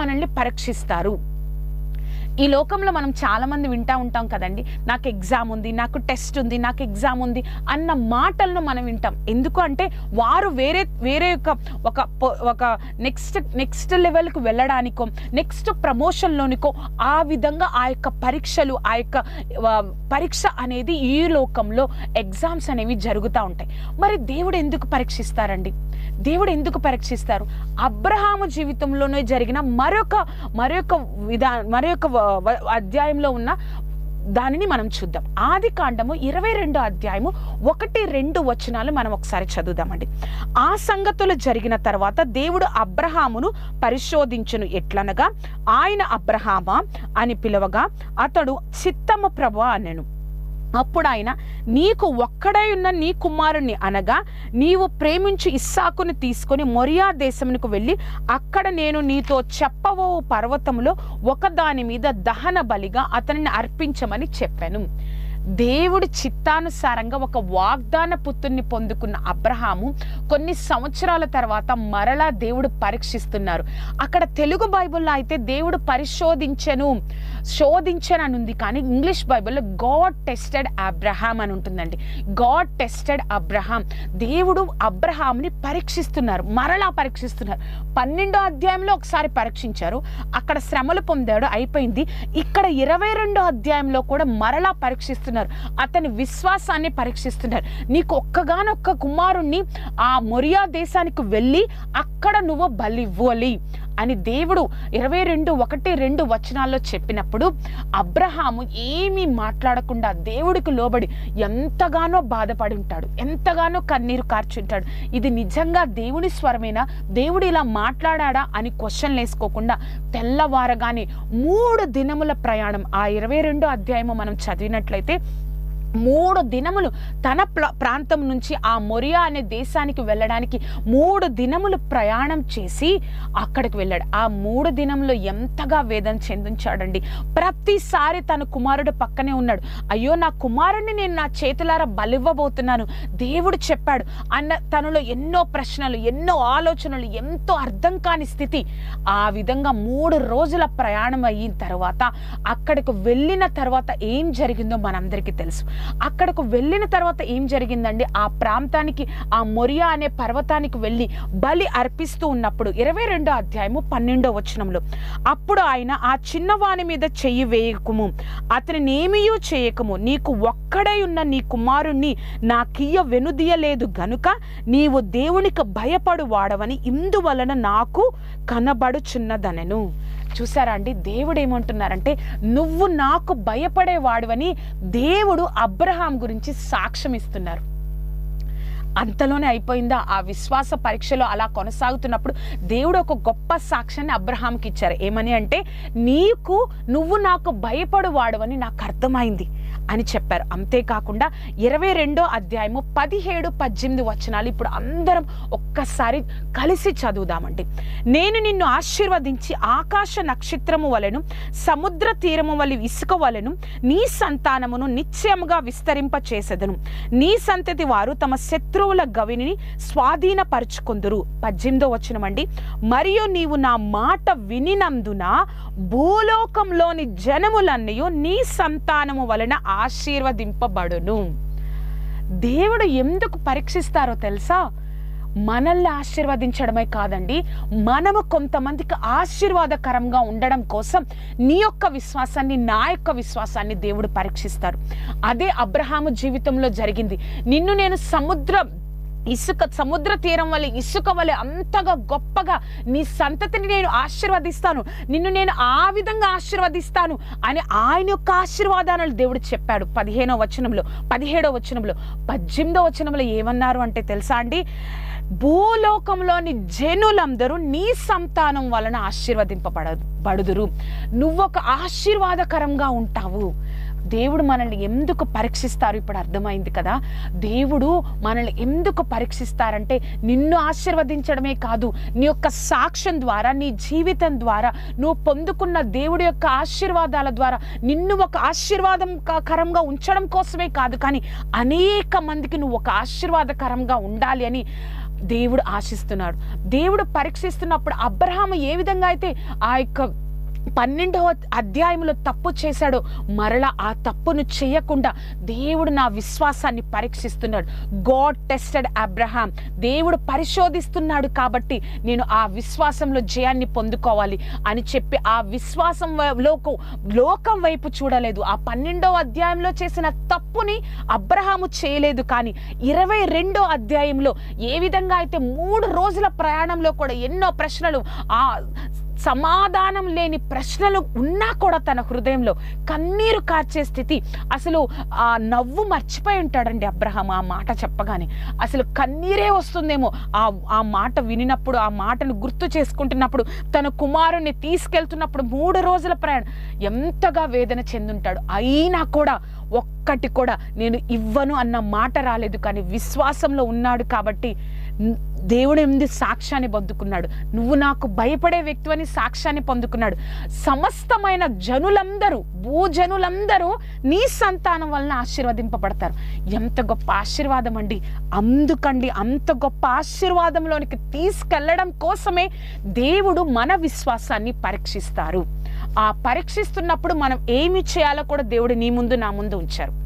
మనల్ని పరీక్షిస్తారు. ఈ లోకంలో మనం చాలామంది వింటూ వింటా ఉంటాం కదండి. నాకు ఎగ్జామ్ ఉంది నాకు టెస్ట్ ఉంది నాకు ఎగ్జామ్ ఉంది అన్న మాటలను మనం వింటాం. ఎందుకు అంటే వారు వేరే వేరే యొక్క ఒక ఒక నెక్స్ట్ నెక్స్ట్ లెవెల్కి వెళ్ళడానికో నెక్స్ట్ ప్రమోషన్లోనికో ఆ విధంగా ఆ యొక్క పరీక్షలు ఆ యొక్క పరీక్ష అనేది ఈ లోకంలో ఎగ్జామ్స్ అనేవి జరుగుతూ ఉంటాయి. మరి దేవుడు ఎందుకు పరీక్షిస్తారండి? దేవుడు ఎందుకు పరీక్షిస్తారు? అబ్రహాము జీవితంలోనే జరిగిన మరొక మరొక విధా మరొక అధ్యాయంలో ఉన్న దానిని మనం చూద్దాం. ఆది కాండము ఇరవై రెండో అధ్యాయము ఒకటి రెండు వచనాలు మనం ఒకసారి చదువుదామండి. ఆ సంగతులు జరిగిన తర్వాత దేవుడు అబ్రహామును పరిశోధించును ఎట్లనగా ఆయన అబ్రహామా అని పిలవగా అతడు చిత్తమ ప్రభు అనను. అప్పుడు ఆయన నీకు ఒక్కడై ఉన్న నీ కుమారుణ్ణి అనగా నీవు ప్రేమించి ఇస్సాకుని తీసుకొని మొరియా దేశమునకు వెళ్ళి అక్కడ నేను నీతో చెప్పవో పర్వతంలో ఒకదాని మీద దహన బలిగా అతనిని అర్పించమని చెప్పాను. దేవుడి చిత్తానుసారంగా ఒక వాగ్దాన పుత్రుని పొందుకున్న అబ్రహాము కొన్ని సంవత్సరాల తర్వాత మరలా దేవుడు పరీక్షిస్తున్నారు. అక్కడ తెలుగు బైబిల్లో అయితే దేవుడు పరిశోధించను శోధించను అని ఉంది కానీ ఇంగ్లీష్ బైబిల్లో గాడ్ టెస్టెడ్ అబ్రహాం అని ఉంటుందండి. God tested Abraham. దేవుడు అబ్రహాంని పరీక్షిస్తున్నారు మరలా పరీక్షిస్తున్నారు. పన్నెండో అధ్యాయంలో ఒకసారి పరీక్షించారు అక్కడ శ్రమలు పొందాడు అయిపోయింది. ఇక్కడ ఇరవై రెండో అధ్యాయంలో కూడా మరలా పరీక్షిస్తున్నారు. అతని విశ్వాసాన్ని పరీక్షిస్తున్నారు. నీకు ఒక్కగానొక్క కుమారుణ్ణి ఆ మొరియా దేశానికి వెళ్ళి అక్కడ నువ్వు బలి ఇవ్వాలి. అని దేవుడు ఇరవై రెండు ఒకటి రెండు వచనాల్లో చెప్పినప్పుడు అబ్రహాము ఏమీ మాట్లాడకుండా దేవుడికి లోబడి ఎంతగానో బాధపడి ఉంటాడు ఎంతగానో కన్నీరు కార్చుంటాడు ఇది నిజంగా దేవుని స్వరమేనా? దేవుడు ఇలా మాట్లాడా అని క్వశ్చన్ వేసుకోకుండా తెల్లవారగానే మూడు దినముల ప్రయాణం. ఆ ఇరవై రెండో అధ్యాయము మనం చదివినట్లయితే మూడు దినములు తన ప్రాంతం నుంచి ఆ మొరియా అనే దేశానికి వెళ్ళడానికి మూడు దినములు ప్రయాణం చేసి అక్కడికి వెళ్ళాడు. ఆ మూడు దినంలో ఎంతగా వేదన చెందించాడండి. ప్రతిసారి తన కుమారుడు పక్కనే ఉన్నాడు. అయ్యో నా కుమారుడిని నేను నా చేతులారా బలివ్వబోతున్నాను. దేవుడు చెప్పాడు అన్న తనలో ఎన్నో ప్రశ్నలు ఎన్నో ఆలోచనలు ఎంతో అర్థం కాని స్థితి. ఆ విధంగా మూడు రోజుల ప్రయాణం అయిన తర్వాత అక్కడికి వెళ్ళిన తర్వాత ఏం జరిగిందో మనందరికీ తెలుసు. అక్కడకు వెళ్ళిన తర్వాత ఏం జరిగిందండి? ఆ ప్రాంతానికి ఆ మొరియా అనే పర్వతానికి వెళ్ళి బలి అర్పిస్తూ ఉన్నప్పుడు ఇరవై రెండో అధ్యాయము పన్నెండో వచనంలో అప్పుడు ఆయన ఆ చిన్నవాని మీద చెయ్యి వేయకము. అతని ఏమీయూ చేయకము. నీకు ఒక్కడై ఉన్న నీ కుమారుణ్ణి నా కియ్య వెనుదీయలేదు గనుక నీవు దేవునికి భయపడు వాడవని ఇందువలన నాకు కనబడుచున్నదనెను. చూసారా అండి? దేవుడు ఏమంటున్నారంటే నువ్వు నాకు భయపడేవాడువని దేవుడు అబ్రహాం గురించి సాక్ష్యం ఇస్తున్నారు. అంతలోనే అయిపోయిందా? ఆ విశ్వాస పరీక్షలో అలా కొనసాగుతున్నప్పుడు దేవుడు ఒక గొప్ప సాక్ష్యాన్ని అబ్రహాంకి ఇచ్చారు. ఏమని అంటే నీకు నువ్వు నాకు భయపడు అని నాకు అర్థమైంది. అని చెప్పారు. అంతేకాకుండా ఇరవై రెండో అధ్యాయము పదిహేడు పద్దెనిమిది వచనాలు ఇప్పుడు అందరం ఒక్కసారి కలిసి చదువుదామండి. నేను నిన్ను ఆశీర్వదించి ఆకాశ నక్షత్రము వలెను సముద్ర తీరము వలె ఇసుక వలెను నీ సంతానమును నిశ్చయముగా విస్తరింప చేసేదను నీ సంతతి వారు తమ శత్రువుల గవిని స్వాధీనపరుచుకుందురు. పద్దెనిమిదో వచనమండి. మరియు నీవు నా మాట వినినందున భూలోకంలోని జనములన్నయో నీ సంతానము వలన ఆశీర్వదింపబడును. దేవుడు ఎందుకు పరీక్షిస్తారో తెలుసా? మనల్ని ఆశీర్వదించడమే కాదండి మనము కొంతమందికి ఆశీర్వాదకరంగా ఉండడం కోసం నీ యొక్క విశ్వాసాన్ని నా యొక్క విశ్వాసాన్ని దేవుడు పరీక్షిస్తారు. అదే అబ్రహాము జీవితంలో జరిగింది. నిన్ను నేను సముద్రం ఇసుక సముద్ర తీరం వల్ల ఇసుక వల్ల అంతగా గొప్పగా నీ సంతతిని నేను ఆశీర్వదిస్తాను. నిన్ను నేను ఆ విధంగా ఆశీర్వదిస్తాను అని ఆయన యొక్క ఆశీర్వాదాలను దేవుడు చెప్పాడు. పదిహేనో వచనంలో పదిహేడో వచనంలో పద్దెనిమిదో వచనంలో ఏమన్నారు అంటే తెలుసా అండి? భూలోకంలోని జనులందరూ నీ సంతానం వలన ఆశీర్వదింపబడ బడుదురు. నువ్వు ఒక ఆశీర్వాదకరంగా ఉంటావు. దేవుడు మనల్ని ఎందుకు పరీక్షిస్తారు? ఇప్పుడు అర్థమైంది కదా. దేవుడు మనల్ని ఎందుకు పరీక్షిస్తారంటే నిన్ను ఆశీర్వదించడమే కాదు నీ యొక్క సాక్ష్యం ద్వారా నీ జీవితం ద్వారా నువ్వు పొందుకున్న దేవుడి యొక్క ఆశీర్వాదాల ద్వారా నిన్ను ఒక ఆశీర్వాదం కరంగా ఉంచడం కోసమే కాదు కానీ అనేక మందికి నువ్వు ఒక ఆశీర్వాదకరంగా ఉండాలి అని దేవుడు ఆశిస్తున్నాడు. దేవుడు పరీక్షిస్తున్నప్పుడు అబ్రహాము ఏ విధంగా అయితే ఆ యొక్క పన్నెండవ అధ్యాయంలో తప్పు చేశాడో. మరలా ఆ తప్పును చేయకుండా దేవుడు నా విశ్వాసాన్ని పరీక్షిస్తున్నాడు. గాడ్ టెస్టెడ్ అబ్రహాం దేవుడు పరిశోధిస్తున్నాడు కాబట్టి నేను ఆ విశ్వాసంలో జయాన్ని పొందుకోవాలి అని చెప్పి ఆ విశ్వాసం లోకం లోకు లోకం వైపు చూడలేదు. ఆ పన్నెండవ అధ్యాయంలో చేసిన తప్పుని అబ్రహాము చేయలేదు. కానీ ఇరవై రెండో అధ్యాయంలో ఏ విధంగా అయితే మూడు రోజుల ప్రయాణంలో కూడా ఎన్నో ప్రశ్నలు ఆ సమాధానం లేని ప్రశ్నలు ఉన్నా కూడా తన హృదయంలో కన్నీరు కార్చే స్థితి. అసలు ఆ నవ్వు మర్చిపోయి ఉంటాడండి అబ్రహం ఆ మాట చెప్పగానే. అసలు కన్నీరే వస్తుందేమో. ఆ ఆ మాట వినినప్పుడు ఆ మాటను గుర్తు చేసుకుంటున్నప్పుడు తన కుమారుణ్ణి తీసుకెళ్తున్నప్పుడు మూడు రోజుల ప్రయాణం. ఎంతగా వేదన చెందుంటాడు. అయినా కూడా ఒక్కటి కూడా నేను ఇవ్వను అన్న మాట రాలేదు. కానీ విశ్వాసంలో ఉన్నాడు కాబట్టి దేవుడు ఎనిమిది సాక్ష్యాన్ని పొందుకున్నాడు. నువ్వు నాకు భయపడే వ్యక్తి అని సాక్ష్యాన్ని పొందుకున్నాడు. సమస్తమైన జనులందరూ భూజనులందరూ నీ సంతానం వలన ఆశీర్వదింపబడతారు. ఎంత గొప్ప ఆశీర్వాదం అండి. అందుకండి అంత గొప్ప ఆశీర్వాదంలోనికి తీసుకెళ్ళడం కోసమే దేవుడు మన విశ్వాసాన్ని పరీక్షిస్తారు. ఆ పరీక్షిస్తున్నప్పుడు మనం ఏమి చేయాలో కూడా దేవుడు నీ ముందు నా ముందు ఉంచారు.